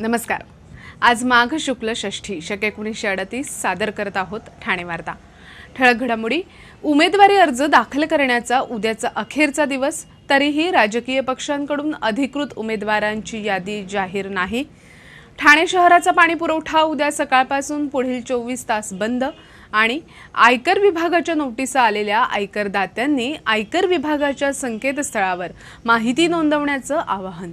नमस्कार. आज माघ शुक्ल षष्ठी शक एकोणीसशे अडतीस सादर करत आहोत ठाणे वार्ता. ठळक घडामोडी उमेदवारी अर्ज दाखल करण्याचा उद्याचा अखेरचा दिवस तरीही राजकीय पक्षांकडून अधिकृत उमेदवारांची यादी जाहीर नाही. ठाणे शहराचा पाणी पुरवठा उद्या सकाळपासून पुढील चोवीस तास बंद आणि आयकर विभागाच्या नोटिसा आलेल्या आयकरदात्यांनी आयकर विभागाच्या संकेतस्थळावर माहिती नोंदवण्याचं आवाहन.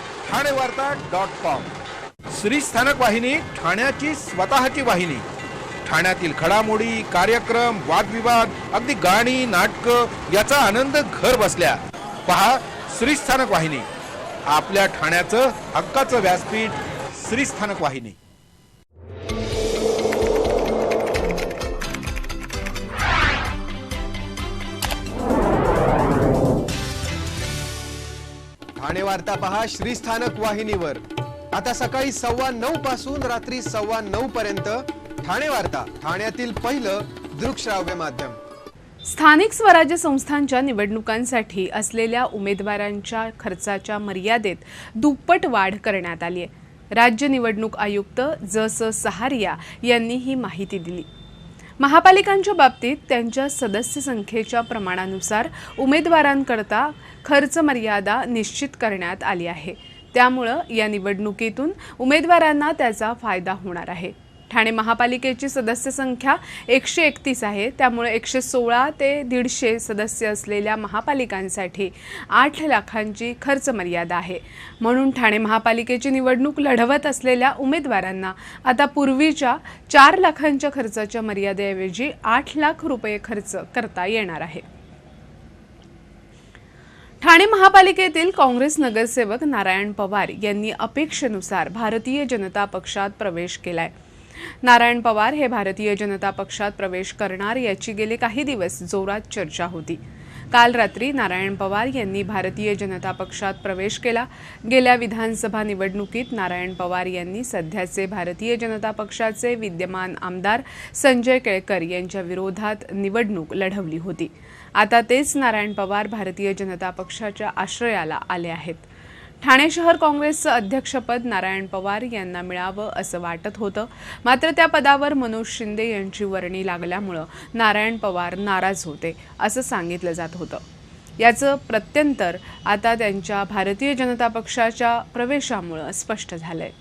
ठाणे वार्ता डॉट कॉम. श्री स्थानक वाहिनी ठाण्याची स्वतःची वाहिनी. ठाण्यातील घडामोडी कार्यक्रम वादविवाद अगदी गाणी नाटकं याचा आनंद घर बसल्या. पहा श्री स्थानक वाहिनी. आपल्या ठाण्याचं हक्काचं व्यासपीठ श्री स्थानक वाहिनी. ठाणे वार्ता पहा श्रीस्थानक वाहिनीवर. आता सकाळी सव्वा नऊ पासून रात्री सव्वा नऊ पर्यंत ठाणे वार्ता ठाण्यातील पहिलं दृकश्राव्य माध्यम. स्थानिक स्वराज्य संस्थांच्या निवडणुकांसाठी असलेल्या उमेदवारांच्या खर्चाच्या मर्यादेत दुप्पट वाढ करण्यात आली आहे राज्य निवडणूक आयुक्त ज स सहारिया यांनी ही माहिती दिली. महापालिकांच्या बाबतीत त्यांच्या सदस्य संख्येच्या प्रमाणानुसार उमेदवारांकरता खर्च मर्यादा निश्चित करण्यात आली आहे. त्यामुळं या निवडणुकीतून उमेदवारांना त्याचा फायदा होणार आहे. ठाणे महापालिकेची सदस्य संख्या एकशे एकतीस आहे. त्यामुळे एकशे सोळा ते दीडशे सदस्य असलेल्या महापालिकांसाठी आठ लाखांची खर्च मर्यादा आहे. म्हणून ठाणे महापालिकेची निवडणूक लढवत असलेल्या उमेदवारांना आता पूर्वीच्या चार लाखांच्या खर्चाच्या मर्यादेऐवजी आठ लाख रुपये खर्च करता येणार आहे. ठाणे महापालिकेतील काँग्रेस नगरसेवक नारायण पवार यांनी अपेक्षेनुसार भारतीय जनता पक्षात प्रवेश केलाय. नारायण पवार हे भारतीय जनता पक्षात प्रवेश करणार याची गेले काही दिवस जोरात चर्चा होती. काल रात्री नारायण पवार यांनी भारतीय जनता पक्षात प्रवेश केला. गेल्या विधानसभा निवडणुकीत नारायण पवार यांनी सध्याचे भारतीय जनता पक्षाचे विद्यमान आमदार संजय केळकर यांच्या विरोधात निवडणूक लढवली होती. आता तेच नारायण पवार भारतीय जनता पक्षाच्या आश्रयाला आले आहेत. ठाणे शहर काँग्रेसचं अध्यक्षपद नारायण पवार यांना मिळावं असं वाटत होतं. मात्र त्या पदावर मनोज शिंदे यांची वर्णी लागल्यामुळं नारायण पवार नाराज होते असं सांगितलं जात होतं. याचं प्रत्यंतर आता त्यांच्या भारतीय जनता पक्षाच्या प्रवेशामुळं स्पष्ट झालंय.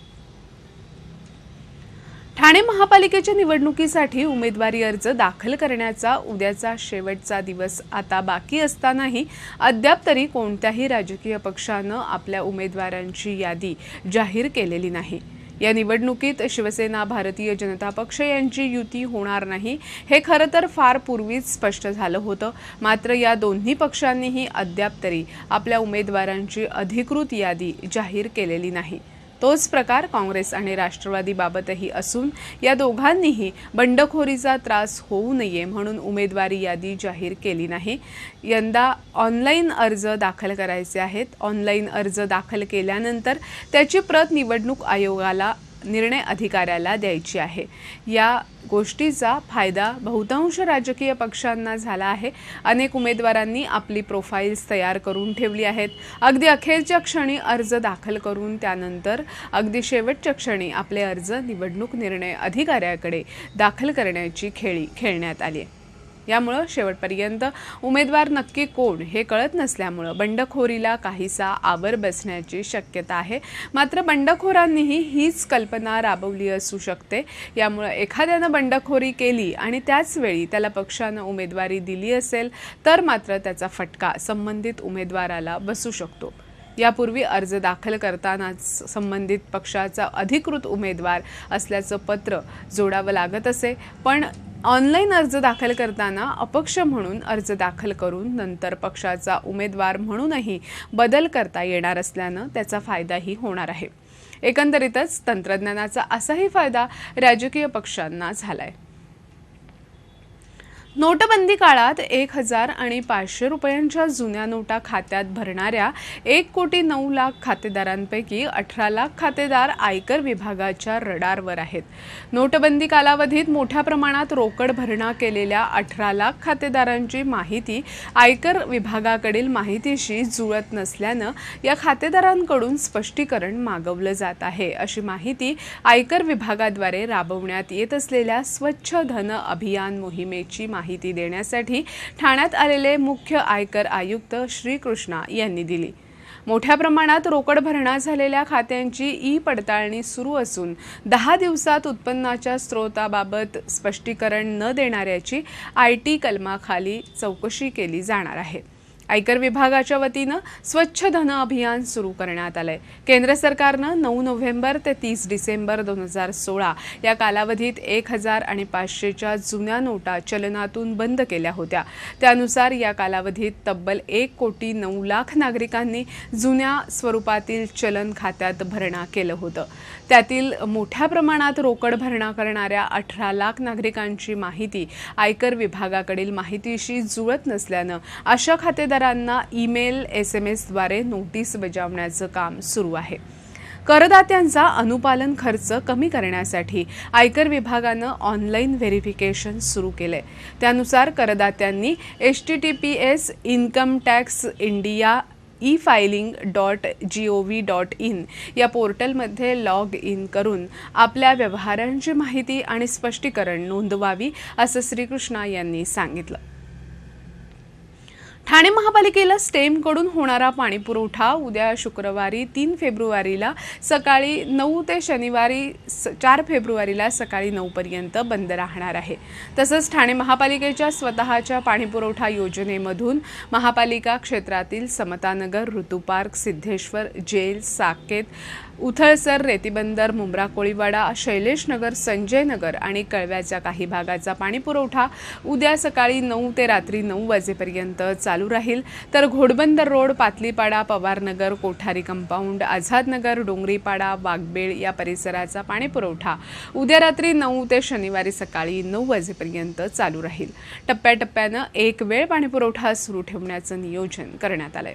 ठाणे महापालिकेच्या निवडणुकीसाठी उमेदवारी अर्ज दाखल करण्याचा उद्याचा शेवटचा दिवस आता बाकी असतानाही अद्याप तरी कोणत्याही राजकीय पक्षानं आपल्या उमेदवारांची यादी जाहीर केलेली नाही. या निवडणुकीत शिवसेना भारतीय जनता पक्ष यांची युती होणार नाही हे खरं तर फार पूर्वीच स्पष्ट झालं होतं. मात्र या दोन्ही पक्षांनीही अद्याप तरी आपल्या उमेदवारांची अधिकृत यादी जाहीर केलेली नाही. तोच प्रकार काँग्रेस आणि राष्ट्रवादीबाबतही असून या दोघांनीही बंडखोरीचा त्रास होऊ नये म्हणून उमेदवारी यादी जाहीर केली नाही. यंदा ऑनलाईन अर्ज दाखल करायचे आहेत. ऑनलाईन अर्ज दाखल केल्यानंतर त्याची प्रत निवडणूक आयोगाला निर्णय अधिकाऱ्याला द्यायची आहे. या गोष्टीचा फायदा बहुतांश राजकीय पक्षांना झाला आहे. अनेक उमेदवारांनी आपली प्रोफाईल्स तयार करून ठेवली आहेत. अगदी अखेरच्या क्षणी अर्ज दाखल करून त्यानंतर अगदी शेवटच्या क्षणी आपले अर्ज निवडणूक निर्णय अधिकाऱ्याकडे दाखल करण्याची खेळी खेळण्यात आली आहे. यामुळं शेवटपर्यंत उमेदवार नक्की कोण हे कळत नसल्यामुळं बंडखोरीला काहीसा आवर बसण्याची शक्यता आहे. मात्र बंडखोरांनीही हीच कल्पना राबवली असू शकते. यामुळं एखाद्यानं बंडखोरी केली आणि त्याचवेळी त्याला पक्षानं उमेदवारी दिली असेल तर मात्र त्याचा फटका संबंधित उमेदवाराला बसू शकतो. यापूर्वी अर्ज दाखल करतानाच संबंधित पक्षाचा अधिकृत उमेदवार असल्याचं पत्र जोडावं लागत असे पण ऑनलाईन अर्ज दाखल करताना अपक्ष म्हणून अर्ज दाखल करून नंतर पक्षाचा उमेदवार म्हणूनही बदल करता येणार असल्यानं त्याचा फायदाही होणार आहे. एकंदरीतच तंत्रज्ञानाचा असाही फायदा राजकीय पक्षांना झाला आहे नोटबंदी काळात एक हजार आणि पाचशे रुपयांच्या जुन्या नोटा खात्यात भरणाऱ्या एक कोटी नऊ लाख खातेदारांपैकी अठरा लाख खातेदार आयकर विभागाच्या रडारवर आहेत. नोटबंदी कालावधीत मोठ्या प्रमाणात रोकड भरणा केलेल्या अठरा लाख खातेदारांची माहिती आयकर विभागाकडील माहितीशी जुळत नसल्यानं या खातेदारांकडून स्पष्टीकरण मागवलं जात आहे. अशी माहिती आयकर विभागाद्वारे राबवण्यात येत असलेल्या स्वच्छ धन अभियान मोहिमेची माहिती देण्यासाठी ठाण्यात आलेले मुख्य आयकर आयुक्त श्रीकृष्णा यांनी दिली. मोठ्या प्रमाणात रोकड भरणा झालेल्या खात्यांची ई पडताळणी सुरू असून दहा दिवसात उत्पन्नाच्या स्रोताबाबत स्पष्टीकरण न देणाऱ्याची आय टी कलमाखाली चौकशी केली जाणार आहे. आयकर विभागाच्या वतीनं स्वच्छ धन अभियान सुरू करण्यात आलंय. केंद्र सरकारनं नऊ नोव्हेंबर ते तीस डिसेंबर दोन हजार सोळा या कालावधीत एक हजार आणि पाचशेच्या जुन्या नोटा चलनातून बंद केल्या होत्या. त्यानुसार या कालावधीत तब्बल एक कोटी नऊ लाख नागरिकांनी जुन्या स्वरूपातील चलन खात्यात भरणा केलं होतं. त्यातील मोठ्या प्रमाणात रोकड भरणा करणाऱ्या अठरा लाख नागरिकांची माहिती आयकर विभागाकडील माहितीशी जुळत नसल्यानं अशा करदारांना ईमेल एस एम एसद्वारे नोटीस बजावण्याचं काम सुरू आहे. करदात्यांचा अनुपालन खर्च कमी करण्यासाठी आयकर विभागानं ऑनलाईन व्हेरिफिकेशन सुरू केलंय. त्यानुसार करदात्यांनी H T T P S income tax India e filing dot G O V dot in या पोर्टलमध्ये लॉग इन करून आपल्या व्यवहारांची माहिती आणि स्पष्टीकरण नोंदवावी असं श्रीकृष्णा यांनी सांगितलं. ठाणे महापालिकेला स्टेमकडून होणारा पाणीपुरवठा उद्या शुक्रवारी तीन फेब्रुवारीला सकाळी नऊ ते शनिवारी स चार फेब्रुवारीला सकाळी नऊपर्यंत बंद राहणार आहे. तसंच ठाणे महापालिकेच्या स्वतःच्या पाणीपुरवठा योजनेमधून महापालिका क्षेत्रातील समतानगर ऋतुपार्क सिद्धेश्वर जेल साकेत उथळसर रेतीबंदर मुंब्रा कोळीवाडा शैलेशनगर संजयनगर आणि कळव्याच्या काही भागाचा पाणीपुरवठा उद्या सकाळी नऊ ते रात्री नऊ वाजेपर्यंत चालू राहील. तर घोडबंदर रोड पातलीपाडा पवारनगर कोठारी कंपाऊंड आझादनगर डोंगरीपाडा वाघबेळ या परिसराचा पाणीपुरवठा उद्या रात्री नऊ ते शनिवारी सकाळी नऊ वाजेपर्यंत चालू राहील. टप्प्याटप्प्यानं एक वेळ पाणीपुरवठा सुरू ठेवण्याचं नियोजन करण्यात आलंय.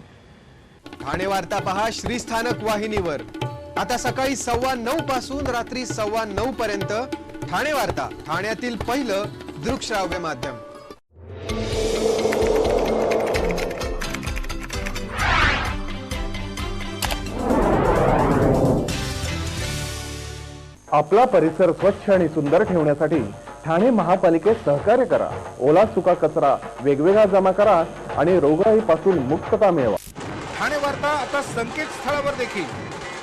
ठाणे वार्ता पहा श्रीस्थानक वाहिनीवर. आता सकाळी सव्वा नऊ पासून रात्री सव्वा नऊ पर्यंत ठाणे वार्ता ठाण्यातील पहिलं दृकश्राव्य माध्यम. आपला परिसर स्वच्छ आणि सुंदर ठेवण्यासाठी ठाणे महापालिकेत सहकार्य करा. ओला सुका कचरा वेगवेगळा जमा करा आणि रोगराईपासून मुक्तता मिळवा. ठाणे वार्ता आता संकेतस्थळावर देखील.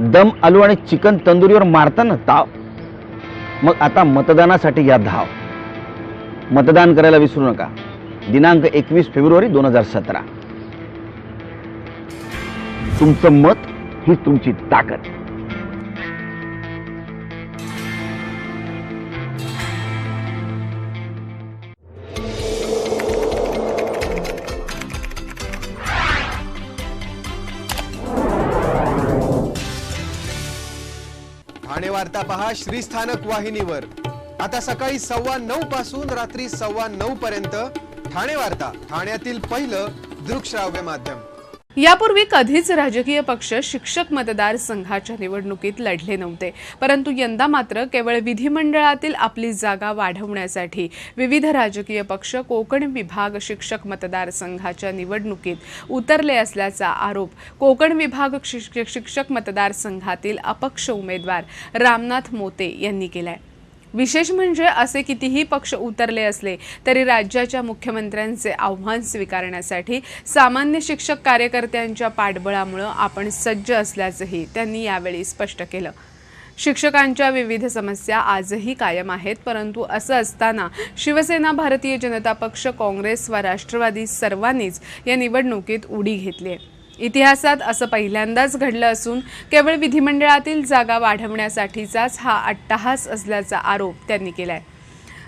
दम आलू आणि चिकन तंदुरीवर मारताना ताव. मग आता मतदानासाठी या धाव. मतदान करायला विसरू नका. दिनांक एकवीस फेब्रुवारी दोन हजार सतरा. तुमचं मत ही तुमची ताकद. श्रीस्थानक वाहिनीवर. आता सकाळी सव्वा नऊ पासून रात्री सव्वा नऊ पर्यंत ठाणे वार्ता ठाण्यातील पहिलं दृकश्राव्य माध्यम. यापूर्वी कधीच राजकीय पक्ष शिक्षक मतदार संघाच्या निवडणुकीत लढले नव्हते. परंतु यंदा मात्र केवळ विधिमंडळातील आपली जागा वाढवण्यासाठी विविध राजकीय पक्ष कोकण विभाग शिक्षक मतदार संघाच्या निवडणुकीत उतरले असल्याचा आरोप कोकण विभाग शिक्षक मतदार संघातील अपक्ष उमेदवार रामनाथ मोते यांनी केलाय. विशेष म्हणजे असे कितीही पक्ष उतरले असले तरी राज्याच्या मुख्यमंत्र्यांचे आव्हान स्वीकारण्यासाठी सामान्य शिक्षक कार्यकर्त्यांच्या पाठबळामुळं आपण सज्ज असल्याचंही त्यांनी यावेळी स्पष्ट केलं. शिक्षकांच्या विविध समस्या आजही कायम आहेत परंतु असं असताना शिवसेना भारतीय जनता पक्ष काँग्रेस व राष्ट्रवादी सर्वांनीच या निवडणुकीत उडी घेतली आहे. इतिहासात असं पहिल्यांदाच घडलं असून केवळ विधिमंडळातील जागा वाढवण्यासाठीचाच हा अट्टहास असल्याचा आरोप त्यांनी केलाय.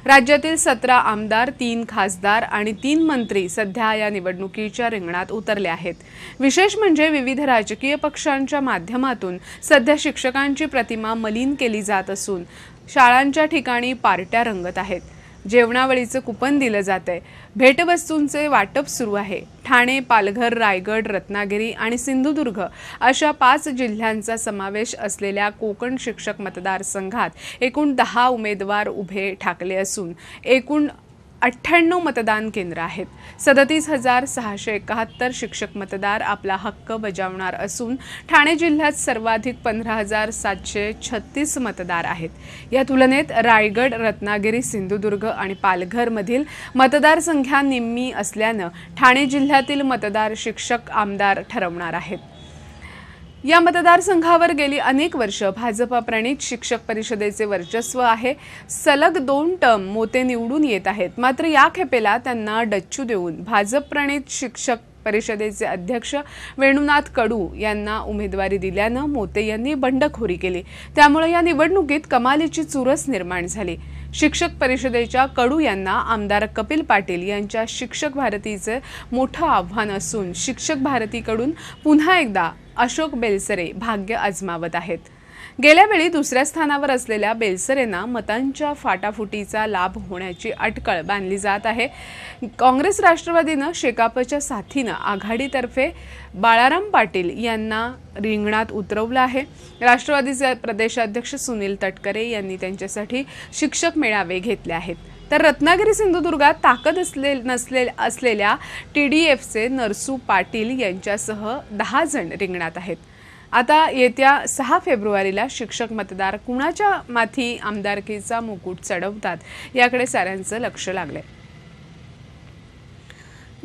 राज्यातील सतरा आमदार तीन खासदार आणि तीन मंत्री सध्या या निवडणुकीच्या रिंगणात उतरले आहेत. विशेष म्हणजे विविध राजकीय पक्षांच्या माध्यमातून सध्या शिक्षकांची प्रतिमा मलिन केली जात असून शाळांच्या ठिकाणी पार्ट्या रंगत आहेत. जेवणावळीचं कुपन दिलं जात आहे भेटवस्तूंचे वाटप सुरू आहे. ठाणे पालघर रायगड रत्नागिरी आणि सिंधुदुर्ग अशा पाच जिल्ह्यांचा समावेश असलेल्या कोकण शिक्षक मतदारसंघात एकूण दहा उमेदवार उभे ठाकले असून एकूण अठ्ठ्याण्णव मतदान केंद्र आहेत. सदतीस हजार सहाशे एकाहत्तर शिक्षक मतदार आपला हक्क बजावणार असून ठाणे जिल्ह्यात सर्वाधिक पंधरा हजार सातशे छत्तीस मतदार आहेत. या तुलनेत रायगड रत्नागिरी सिंधुदुर्ग आणि पालघरमधील मतदारसंख्या निम्मी असल्यानं ठाणे जिल्ह्यातील मतदार शिक्षक आमदार ठरवणार आहेत. या मतदारसंघावर गेली अनेक वर्ष भाजपा प्रणित शिक्षक परिषदेचे वर्चस्व आहे. सलग दोन टर्म मोते निवडून येत आहेत. मात्र या खेपेला त्यांना डच्चू देऊन भाजप प्रणित शिक्षक परिषदेचे अध्यक्ष वेणुनाथ कडू यांना उमेदवारी दिल्यानं मोते यांनी बंडखोरी केली. त्यामुळे या निवडणुकीत कमालीची चुरस निर्माण झाली. शिक्षक परिषदेच्या कडू यांना आमदार कपिल पाटील यांच्या शिक्षक भारतीचे मोठं आव्हान असून शिक्षक भारतीकडून पुन्हा एकदा अशोक बेलसरे भाग्य आजमावत आहेत. गेल्या वेळी दुसऱ्या स्थानावर असलेल्या बेलसरेंना मतांच्या फाटाफुटीचा लाभ होण्याची अटकळ बांधली जात आहे. काँग्रेस राष्ट्रवादीनं शेकापच्या साथीनं आघाडीतर्फे बाळाराम पाटील यांना रिंगणात उतरवलं आहे. राष्ट्रवादीचे प्रदेशाध्यक्ष सुनील तटकरे यांनी त्यांच्यासाठी शिक्षक मेळावे घेतले आहेत. तर रत्नागिरी सिंधुदुर्गात ताकद असले नसले असलेल्या टी डी एफचे नरसू पाटील यांच्यासह दहा जण रिंगणात आहेत. आता येत्या सहा फेब्रुवारीला शिक्षक मतदार कुणाच्या माथी आमदारकीचा मुकुट चढवतात याकडे साऱ्यांचं लक्ष लागलंय.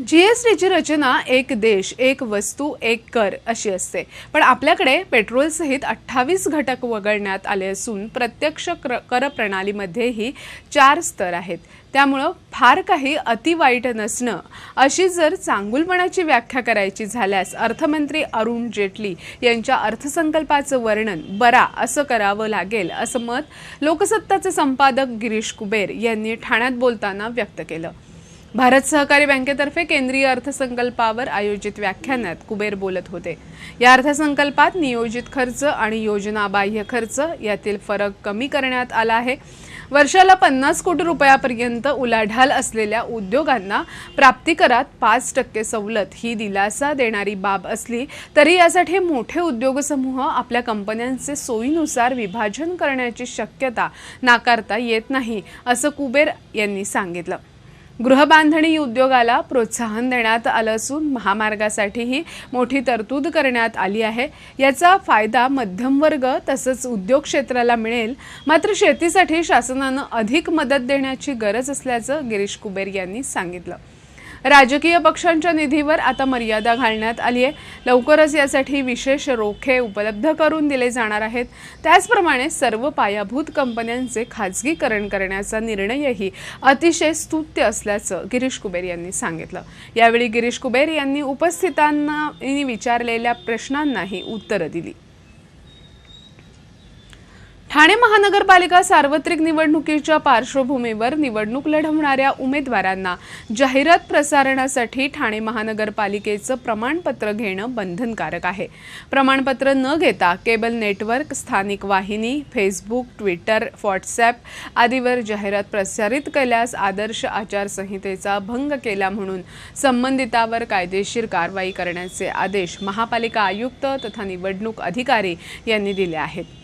जीएसटीची रचना एक देश एक वस्तू एक कर अशी असते. पण आपल्याकडे पेट्रोलसहित अठ्ठावीस घटक वगळण्यात आले असून प्रत्यक्ष क्र- कर प्रणालीमध्येही चार स्तर आहेत. त्यामुळं फार काही अति वाईट नसणं अशी जर चांगुलपणाची व्याख्या करायची झाल्यास अर्थमंत्री अरुण जेटली यांच्या अर्थसंकल्पाचं वर्णन बरा असं करावं लागेल असं मत लोकसत्ताचे संपादक गिरीश कुबेर यांनी ठाण्यात बोलताना व्यक्त केलं. भारत सहकारी बँकेतर्फे केंद्रीय अर्थसंकल्पावर आयोजित व्याख्यानात कुबेर बोलत होते. या अर्थसंकल्पात नियोजित खर्च आणि योजना बाह्य खर्च यातील फरक कमी करण्यात आला आहे. वर्षाला पन्नास कोटी रुपयापर्यंत उलाढाल असलेल्या उद्योगांना प्राप्तिकरात पाच टक्के सवलत ही दिलासा देणारी बाब असली तरी यासाठी मोठे उद्योगसमूह आपल्या कंपन्यांचे सोयीनुसार विभाजन करण्याची शक्यता नाकारता येत नाही असं कुबेर यांनी सांगितलं. गृहबांधणी उद्योगाला प्रोत्साहन देण्यात आलं असून महामार्गासाठीही मोठी तरतूद करण्यात आली आहे. याचा फायदा मध्यमवर्ग तसंच उद्योग क्षेत्राला मिळेल. मात्र शेतीसाठी शासनानं अधिक मदत देण्याची गरज असल्याचं गिरीश कुबेर यांनी सांगितलं. राजकीय पक्षांच्या निधीवर आता मर्यादा घालण्यात आली आहे लवकरच यासाठी विशेष रोखे उपलब्ध करून दिले जाणार आहेत. त्याचप्रमाणे सर्व पायाभूत कंपन्यांचे खाजगीकरण करण्याचा निर्णयही अतिशय स्तुत्य असल्याचं गिरीश कुबेर यांनी सांगितलं. यावेळी गिरीश कुबेर यांनी उपस्थितांना विचारलेल्या प्रश्नांनाही उत्तरं दिली. ठाणे महानगरपालिका सार्वत्रिक निवडणुकीच्या पार्श्वभूमीवर निवडणूक लढवणाऱ्या उमेदवारांना जाहिरात प्रसारणासाठी ठाणे महानगरपालिकेचं प्रमाणपत्र घेणं बंधनकारक आहे. प्रमाणपत्र न घेता केबल नेटवर्क स्थानिक वाहिनी फेसबुक ट्विटर व्हॉट्सॲप आदीवर जाहिरात प्रसारित केल्यास आदर्श आचारसंहितेचा भंग केला म्हणून संबंधितावर कायदेशीर कारवाई करण्याचे आदेश महापालिका आयुक्त तथा निवडणूक अधिकारी यांनी दिले आहेत.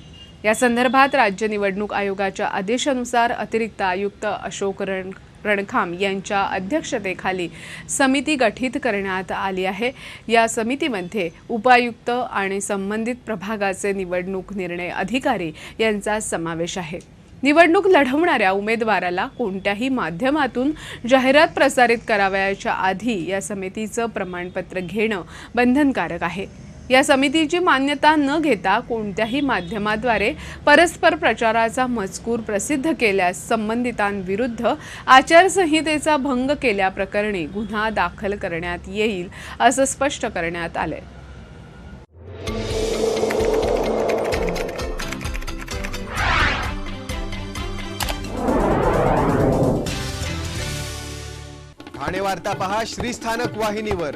या संदर्भात राज्य निवडणूक आयोगाच्या आदेशानुसार अतिरिक्त आयुक्त अशोक रण रणखाम यांच्या अध्यक्षतेखाली समिती गठीत करण्यात आली आहे. या समितीमध्ये उपायुक्त आणि संबंधित प्रभागाचे निवडणूक निर्णय अधिकारी यांचा समावेश आहे. निवडणूक लढवणाऱ्या उमेदवाराला कोणत्याही माध्यमातून जाहिरात प्रसारित करावयाच्या आधी या समितीचं प्रमाणपत्र घेणं बंधनकारक आहे. या समितीची मान्यता न घेता कोणत्याही माध्यमाद्वारे परस्पर प्रचाराचा मजकूर प्रसिद्ध केल्यास संबंधितांविरुद्ध आचारसंहितेचा भंग केल्याप्रकरणी गुन्हा दाखल करण्यात येईल असं स्पष्ट करण्यात आलंय. ठाणे वार्ता पहा श्रीस्थानक वाहिनीवर.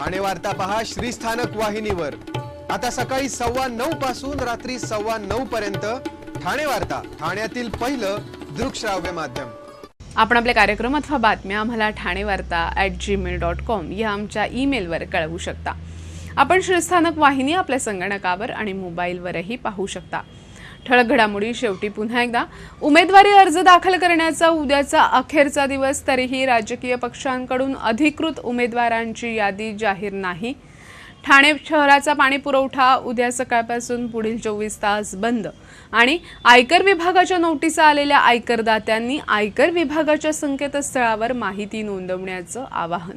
ठाणे वार्ता पहा श्रीस्थानक वाहिनीवर. आता सकाळी सव्वा नऊ पासून रात्री सव्वा नऊ पर्यंत ठाणे वार्ता ठाण्यातील पहिलं दृकश्राव्य माध्यम. आपण आपले कार्यक्रम अथवा बातम्या आम्हाला ठाणे वार्ता ॲट जीमेल डॉट कॉम या आमच्या ईमेलवर कळवू शकता. आपण श्रीस्थानक वाहिनी आपल्या संगणकावर आणि मोबाईलवरही पाहू शकता. ठळक घडामोडी शेवटी पुन्हा एकदा. उमेदवारी अर्ज दाखल करण्याचा उद्याचा अखेरचा दिवस तरीही राजकीय पक्षांकडून अधिकृत उमेदवारांची यादी जाहीर नाही. ठाणे शहराचा पाणी पुरवठा उद्या सकाळपासून पुढील चोवीस तास बंद. आणि आयकर विभागाच्या नोटिसा आलेल्या आयकरदात्यांनी आयकर विभागाच्या संकेतस्थळावर माहिती नोंदवण्याचं आवाहन.